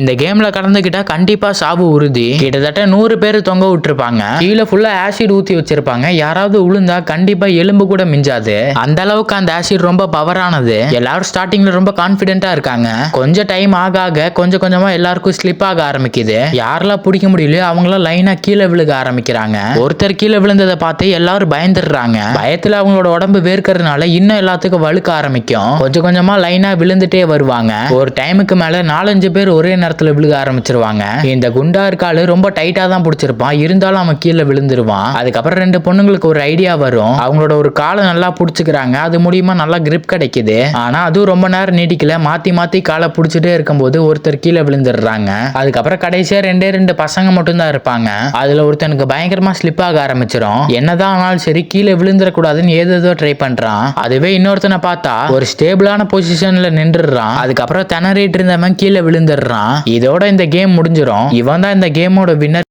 இந்த கேம்ல கலந்துகிட்டா கண்டிப்பா சாவு உறுதி. கிட்டத்தட்ட நூறு பேர் தொங்க விட்டுருப்பாங்க. கீழே ஃபுல்லா ஆசிட் ஊத்தி வச்சிருப்பாங்க. யாராவது உளுந்தா கண்டிப்பா எலும்பு கூட மிஞ்சாது. அந்த அளவுக்கு அந்த ஆசிட் ரொம்ப பவரானது எல்லாரும் ஸ்டார்டிங்ல ரொம்ப கான்பிடென்ட்டா இருக்காங்க. கொஞ்சம் டைம் ஆக ஆக கொஞ்சம் கொஞ்சமா எல்லாருக்கும் ஸ்லிப் ஆக ஆரம்பிக்குது. யாரெல்லாம் பிடிக்க முடியலையோ அவங்களாம் லைனா கீழே விழுக ஆரம்பிக்கிறாங்க. ஒருத்தர் கீழே விழுந்ததை பார்த்து எல்லாரும் பயந்துடுறாங்க. பயத்துல அவங்களோட உடம்பு வேர்க்கறதுனால இன்னும் எல்லாத்துக்கும் வழுக்க ஆரம்பிக்கும். கொஞ்சம் கொஞ்சமா லைனா விழுந்துட்டே வருவாங்க. ஒரு டைமுக்கு மேல நாலஞ்சு பேர் ஒரே நேரத்துல விழுக ஆரம்பிச்சிருவாங்க. இந்த குண்டா இருக்காளு ரொம்ப டைட்டா தான் பிடிச்சிருப்பான். இருந்தாலும் அவன் கீழே விழுந்துருவான். அதுக்கப்புறம் ரெண்டு பொண்ணுங்களுக்கு ஒரு ஐடியா வரும். அவங்களோட ஒரு காலை நல்லா பிடிச்சிக்கிறாங்க. அது மூலியமா நல்லா கிரிப் கிடைக்குது. ஆனா அதுவும் ரொம்ப நேரம் நீட்டிக்கல மாத்தி மாத்தி காலை பிடிச்சிட்டே இருக்கும்போது ஒருத்தர் கீழே விழுந்துடுறாங்க. அதுக்கப்புறம் கடைசியா ரெண்டே ரெண்டு பசங்க மட்டும்தான் இருப்பாங்க. அதுல ஒருத்தனுக்கு பயங்கரமா ஸ்லிப் ஆக ஆரம்பிச்சிடும் என்னதான் ஆனாலும் சரி கீழே விழுந்துடக்கூடாதுன்னு ஏதேதோ ட்ரை பண்றான். அதுவே இன்னொருத்தனை பார்த்தா ஒரு ஸ்டேபிளான பொசிஷன்ல நின்றுடுறான். அதுக்கப்புறம் திணறிட்டு இருந்தவன் கீழே விழுந்துடுறான். இதோட இந்த கேம் முடிஞ்சிடும் இவன் தான் இந்த கேமோட வின்னர்